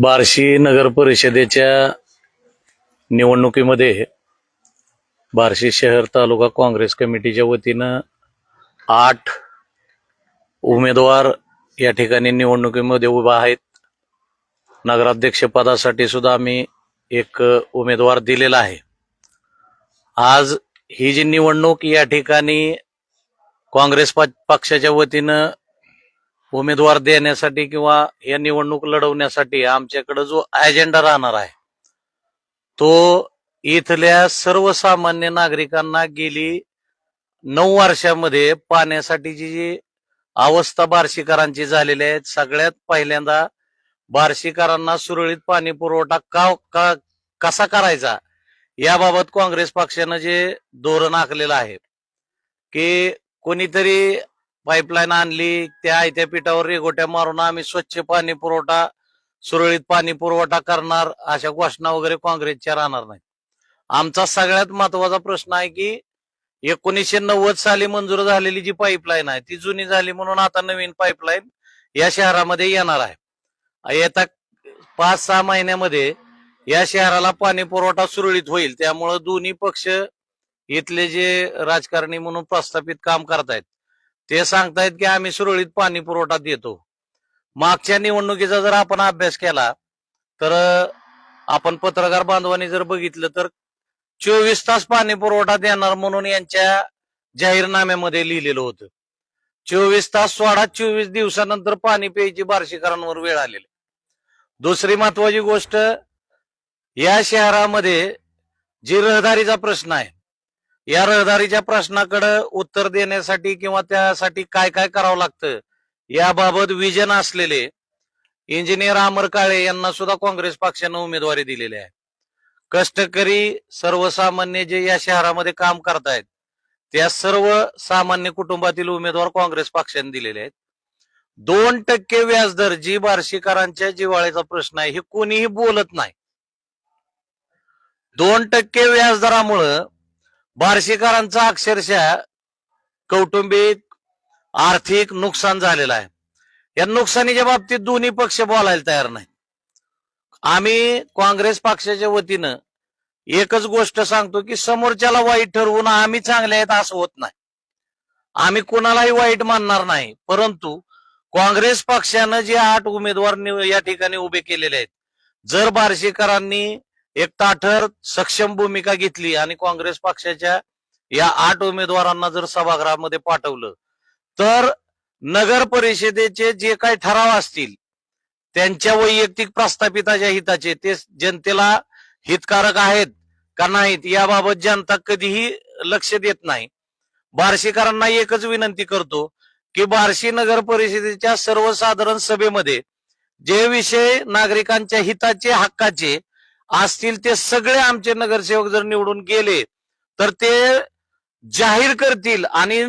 बार्शी नगर परिषदेच्या निवडणुकीमध्ये बार्शी शहर तालुका काँग्रेस कमिटीच्या वतीनं आठ उमेदवार या ठिकाणी निवडणुकीमध्ये उभा आहेत. नगराध्यक्षपदासाठी सुद्धा आम्ही एक उमेदवार दिलेला आहे. आज ही जी निवडणूक या ठिकाणी काँग्रेस पक्षाच्या वतीनं उमेदवार देण्यासाठी किंवा या निवडणूक लढवण्यासाठी आमच्याकडे जो अजेंडा राहणार आहे तो इथल्या सर्वसामान्य नागरिकांना गेली नऊ वर्षामध्ये पाण्यासाठीची जी अवस्था बार्शीकरांची झालेली आहे सगळ्यात पहिल्यांदा बार्शीकरांना सुरळीत पाणी पुरवठा का का कसा करायचा याबाबत काँग्रेस पक्षानं जे धोरण आखलेलं आहे की कोणीतरी पाईपलाईन आणली त्या आयत्या पिठावर रेगोट्या मारून आम्ही स्वच्छ पाणी पुरवठा सुरळीत पाणी पुरवठा करणार अशा घोषणा वगैरे काँग्रेसच्या राहणार नाही आमचा सगळ्यात महत्त्वाचा प्रश्न आहे की एकोणीसशे नव्वद साली मंजूर झालेली जी पाईपलाईन आहे ती जुनी झाली म्हणून आता नवीन पाईपलाईन या शहरामध्ये येणार आहे. येत्या पाच सहा महिन्यामध्ये या शहराला पाणी पुरवठा सुरळीत होईल त्यामुळं दोन्ही पक्ष इथले जे राजकारणी म्हणून प्रस्थापित काम करतायत ते सांगतायत की आम्ही सुरळीत पाणी पुरवठा देतो. मागच्या निवडणुकीचा जर आपण अभ्यास केला तर आपण पत्रकार बांधवांनी जर बघितलं तर चोवीस तास पाणी पुरवठा देणार म्हणून यांच्या जाहीरनाम्यामध्ये लिहिलेलं होतं. चोवीस तास सोळा चोवीस दिवसानंतर पाणी प्यायची बार्शीकरांवर वेळ आलेली. दुसरी महत्वाची गोष्ट या शहरामध्ये जी रहदारीचा प्रश्न आहे या रहदारीच्या प्रश्नाकडे उत्तर देण्यासाठी किंवा त्यासाठी काय काय करावं लागतं याबाबत विजन असलेले इंजिनियर अमर काळे यांना सुद्धा काँग्रेस पक्षानं उमेदवारी दिलेली आहे. कष्टकरी सर्वसामान्य जे या शहरामध्ये काम करतायत त्या सर्व सामान्य कुटुंबातील उमेदवार काँग्रेस पक्षाने दिलेले आहेत. दोन टक्के व्याजदर जी बार्शीकरांच्या जिवाळ्याचा प्रश्न आहे हे कोणीही बोलत नाही. दोन टक्के व्याजदरामुळं बार्शीकरांचा अक्षरशः कौटुंबिक आर्थिक नुकसान झालेलं आहे. या नुकसानीच्या बाबतीत दोन्ही पक्ष बोलायला तयार नाही आम्ही काँग्रेस पक्षाच्या वतीनं एकच गोष्ट सांगतो की समोरच्याला वाईट ठरवून आम्ही चांगले आहेत असं होत नाही. आम्ही कुणालाही वाईट मानणार नाही परंतु काँग्रेस पक्षानं जे आठ उमेदवार निव- या ठिकाणी उभे केलेले आहेत जर बार्शीकरांनी एक ताठर सक्षम भूमिका घेतली आणि काँग्रेस पक्षाच्या या आठ उमेदवारांना जर सभागृहामध्ये पाठवलं तर नगर परिषदेचे जे काही ठराव असतील त्यांच्या वैयक्तिक प्रस्थापिताच्या हिताचे ते जनतेला हितकारक आहेत का नाहीत याबाबत जनता कधीही लक्ष देत नाही. बार्शीकरांना एकच विनंती करतो की बार्शी नगर परिषदेच्या सर्वसाधारण सभेमध्ये जे विषय नागरिकांच्या हिताचे हक्काचे असतील ते सगळे आमचे नगरसेवक जर निवडून गेले तर ते जाहीर करतील आणि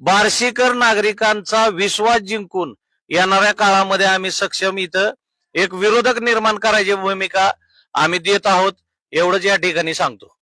बार्शीकर नागरिकांचा विश्वास जिंकून येणाऱ्या काळामध्ये आम्ही सक्षम इथं एक विरोधक निर्माण करायची भूमिका आम्ही देत आहोत एवढंच या ठिकाणी सांगतो.